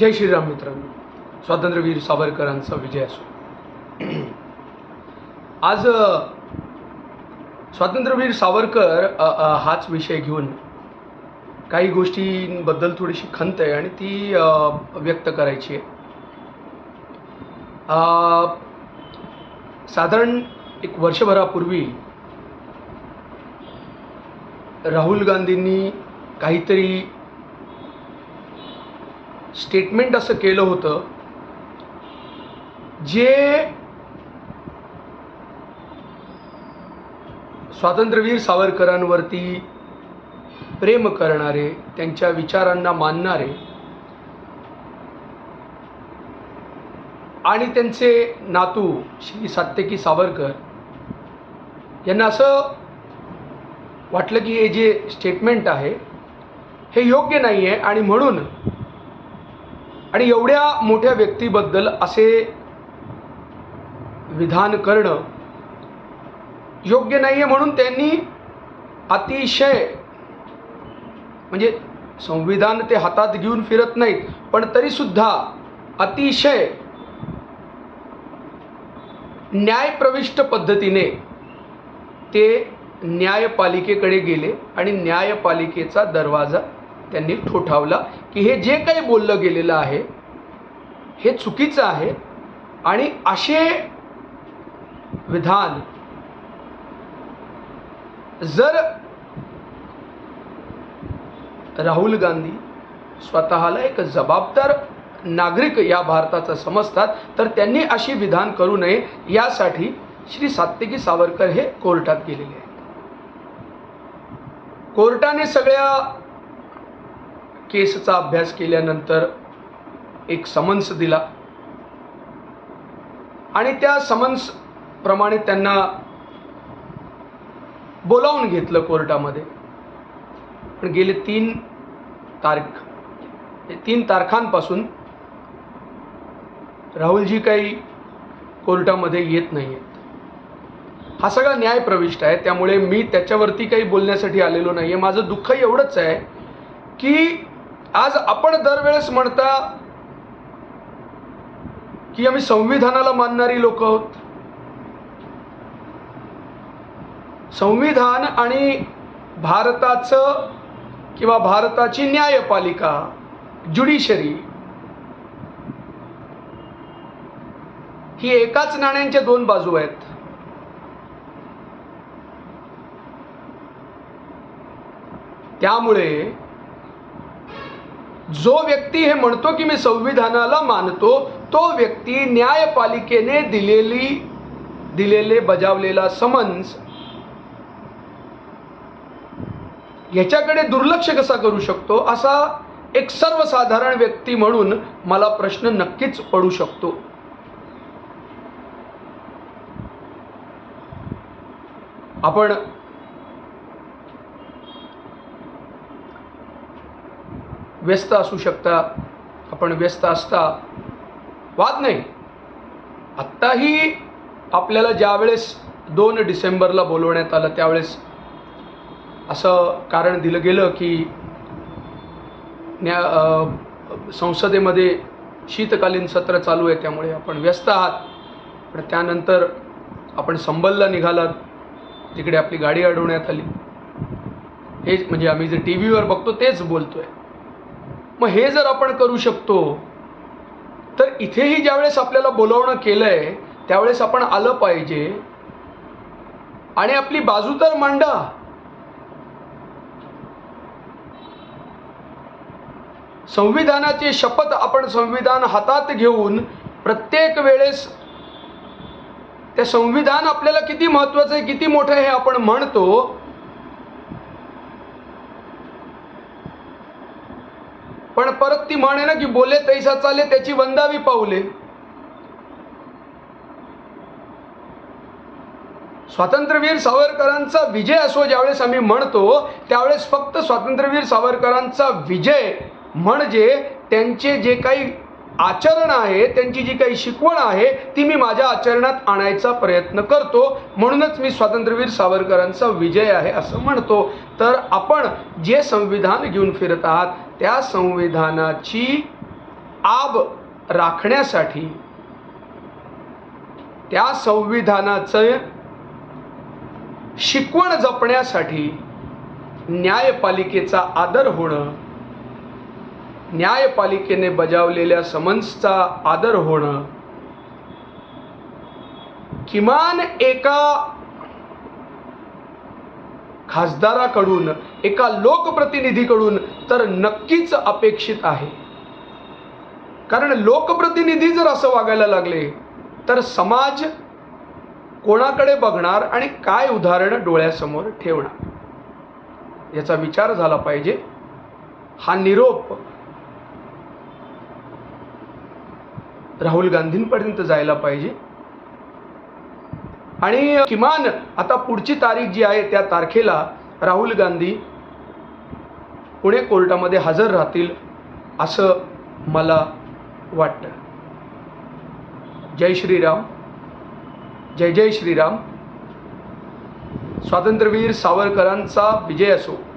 जय श्रीराम मित्रांनो. स्वातंत्र्यवीर सावरकरांचा विजय असो. आज स्वातंत्र्यवीर सावरकर हाच विषय घेऊन काही गोष्टींबद्दल थोडीशी खंत आहे आणि ती व्यक्त करायची आहे. साधारण एक वर्षभरापूर्वी राहुल गांधींनी काहीतरी स्टेटमेंट असं केलं होतं जे स्वातंत्र्यवीर सावरकरांवरती प्रेम करणारे त्यांच्या विचारांना मानणारे आणि त्यांचे नातू श्री सात्यकी सावरकर यांना असं वाटलं की हे जे स्टेटमेंट आहे हे योग्य नाही आहे आणि म्हणून आणि एवढ्या मोठ्या व्यक्तीबद्दल असे विधान करणं योग्य नाही आहे म्हणून त्यांनी अतिशय म्हणजे संविधान ते हातात घेऊन फिरत नाहीत पण तरीसुद्धा अतिशय न्यायप्रविष्ट पद्धतीने ते न्यायपालिकेकडे गेले आणि न्यायपालिकेचा दरवाजा त्यांनी ठोठावला की हे जे काही बोललं गेलेलं आहे हे चुकीचं आहे आणि असे विधान जर राहुल गांधी स्वतःला एक जबाबदार नागरिक या भारताचा समजतात तर त्यांनी अशी विधान करू नये यासाठी श्री सात्विकी सावरकर हे कोर्टात गेलेले आहेत. कोर्टाने सगळ्या केसचा अभ्यास केल्यानंतर एक समन्स दिला. आणि त्या समन्स प्रमाणे त्यांना बोलावून घेतलं कोर्टामध्ये. पण गेले तीन तारीख तीन तारखांपासून राहुलजी काही कोर्टामध्ये येत नाही आहेत हा सगळा न्याय प्रविष्ट आहे. त्यामुळे मी त्याच्यावरती काही बोलण्यासाठी आलेलो नाही आहे माझं दुःख एवढंच आहे की आज आपण दरवेळेस म्हणता की आम्ही संविधानाला मानणारी लोक आहोत. संविधान आणि भारताचं किंवा भारताची न्यायपालिका ज्युडिशरी ही एकाच नाण्यांच्या दोन बाजू आहेत. त्यामुळे जो व्यक्ती हे म्हणतो की मी संविधानाला मानतो तो व्यक्ती न्यायपालिकेने दिलेली दिलेले बजावलेला समन्स याच्याकडे दुर्लक्ष कसा करू शकतो? असा एक सर्वसाधारण व्यक्ती म्हणून मला प्रश्न नक्कीच पडू शकतो. आपण व्यस्त असू शकता. आपण व्यस्त असता वाद नाही. आत्ताही आपल्याला ज्यावेळेस दोन डिसेंबरला बोलवण्यात आलं त्यावेळेस असं कारण दिलं गेलं की न्या संसदेमध्ये शीतकालीन सत्र चालू आहे त्यामुळे आपण व्यस्त आहात. पण त्यानंतर आपण संबलला निघालात तिकडे आपली गाडी अडवण्यात आली. हेच म्हणजे आम्ही जे टी व्हीवर बघतो तेच बोलतो आहे मग हे जर आपण करू शकतो तर इथेही ज्यावेळेस आपल्याला बोलवणं केलं आहे त्यावेळेस आपण आलं पाहिजे. आणि आपली बाजू तर मांडा. संविधानाची शपथ आपण संविधान हातात घेऊन प्रत्येक वेळेस ते संविधान आपल्याला किती महत्त्वाचं आहे किती मोठं आहे हे आपण म्हणतो पण परत ती म्हणे ना की बोले तैसा चाले त्याची वंदावी पाऊले स्वातंत्र्यवीर सावरकरांचा विजय असो ज्यावेळेस आम्ही म्हणतो त्यावेळेस फक्त स्वातंत्र्यवीर सावरकरांचा विजय म्हणजे त्यांचे जे काही आचरण आहे त्यांची जी काही शिकवण आहे ती मी माझ्या आचरणात आणायचा प्रयत्न करतो. म्हणूनच मी स्वातंत्र्यवीर सावरकरांचा विजय आहे असं म्हणतो. तर आपण जे संविधान घेऊन फिरत आहात त्या संविधानाची आब राखण्यासाठी त्या संविधानाचं शिकवण जपण्यासाठी न्यायपालिकेचा आदर होणं न्यायपालिकेने बजावलेल्या समन्सचा आदर होणं किमान एका खासदाराकडून एका लोकप्रतिनिधीकडून तर नक्कीच अपेक्षित आहे. कारण लोकप्रतिनिधी जर असं वागायला लागले तर समाज कोणाकडे बघणार आणि काय उदाहरण डोळ्यासमोर ठेवणार? याचा विचार झाला पाहिजे. हा निरोप राहुल गांधींपर्यंत जायला पाहिजे. आणि किमान आता पुढची तारीख जी आहे त्या तारखेला राहुल गांधी पुणे कोर्टामध्ये हजर राहतील असं मला वाटतं. जय श्रीराम. जय जय श्रीराम. स्वातंत्र्यवीर सावरकरांचा विजय असो.